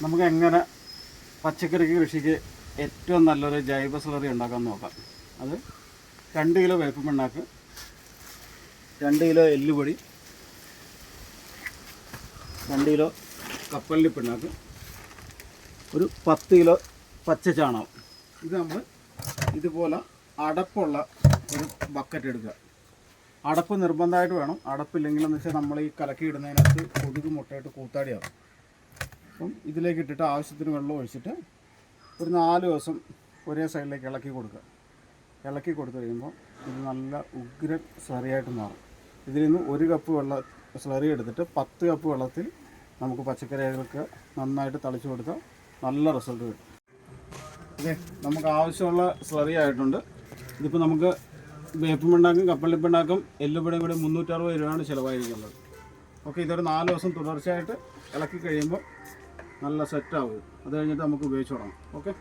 നമുക്ക് എങ്ങനെ പച്ചക്കറി കൃഷിക്ക് ഏറ്റവും നല്ലൊരു ജൈവ സ്ലറി ഉണ്ടാക്കാൻ നോക്കാം. അത് രണ്ട് കിലോ വേപ്പ് മണ്ണാക്ക് രണ്ട് കിലോ എല്ലുപൊടി രണ്ട് കിലോ കപ്പലിൽ പിണ്ണാക്ക് ഒരു പത്ത് കിലോ പച്ച ചാണകം ഇത് നമ്മൾ ഇതുപോലെ അടപ്പുള്ള ഒരു ബക്കറ്റ് എടുക്കുക. അടപ്പ് നിർബന്ധമായിട്ട് വേണം. അടപ്പില്ലെങ്കിലെന്ന് വെച്ചാൽ നമ്മൾ ഈ കലക്കി ഇടുന്നതിനകത്ത് കൊതുക് മുട്ടയിട്ട് കൂത്താടിയാവും. അപ്പം ഇതിലേക്ക് ഇട്ടിട്ട് ആവശ്യത്തിന് വെള്ളം ഒഴിച്ചിട്ട് ഒരു നാല് ദിവസം ഒരേ സൈഡിലേക്ക് ഇളക്കി കൊടുക്കുക. ഇളക്കി കൊടുത്തു കഴിയുമ്പോൾ ഇത് നല്ല ഉഗ്രൻ സ്ലറിയായിട്ട് മാറും. ഇതിൽ നിന്ന് ഒരു കപ്പ് വെള്ള സ്ലറി എടുത്തിട്ട് പത്ത് കപ്പ് വെള്ളത്തിൽ നമുക്ക് പച്ചക്കറികൾക്ക് നന്നായിട്ട് തളിച്ചു കൊടുത്താൽ നല്ല റിസൾട്ട് കിട്ടും. അതെ നമുക്ക് ആവശ്യമുള്ള സ്ലറി ആയിട്ടുണ്ട്. ഇതിപ്പോൾ നമുക്ക് വേപ്പുമുണ്ടാക്കും കപ്പലിപ്പുണ്ടാക്കും എല്ലുപടിയും കൂടി മുന്നൂറ്ററുപത് രൂപയാണ് ചിലവായിരിക്കുന്നത്. ഓക്കെ ഇതൊരു നാല് ദിവസം തുടർച്ചയായിട്ട് ഇളക്കി കഴിയുമ്പോൾ നല്ല സെറ്റാവും അത് കഴിഞ്ഞിട്ട് നമുക്ക് ഉപയോഗിച്ച് തുടങ്ങാം. ഓക്കെ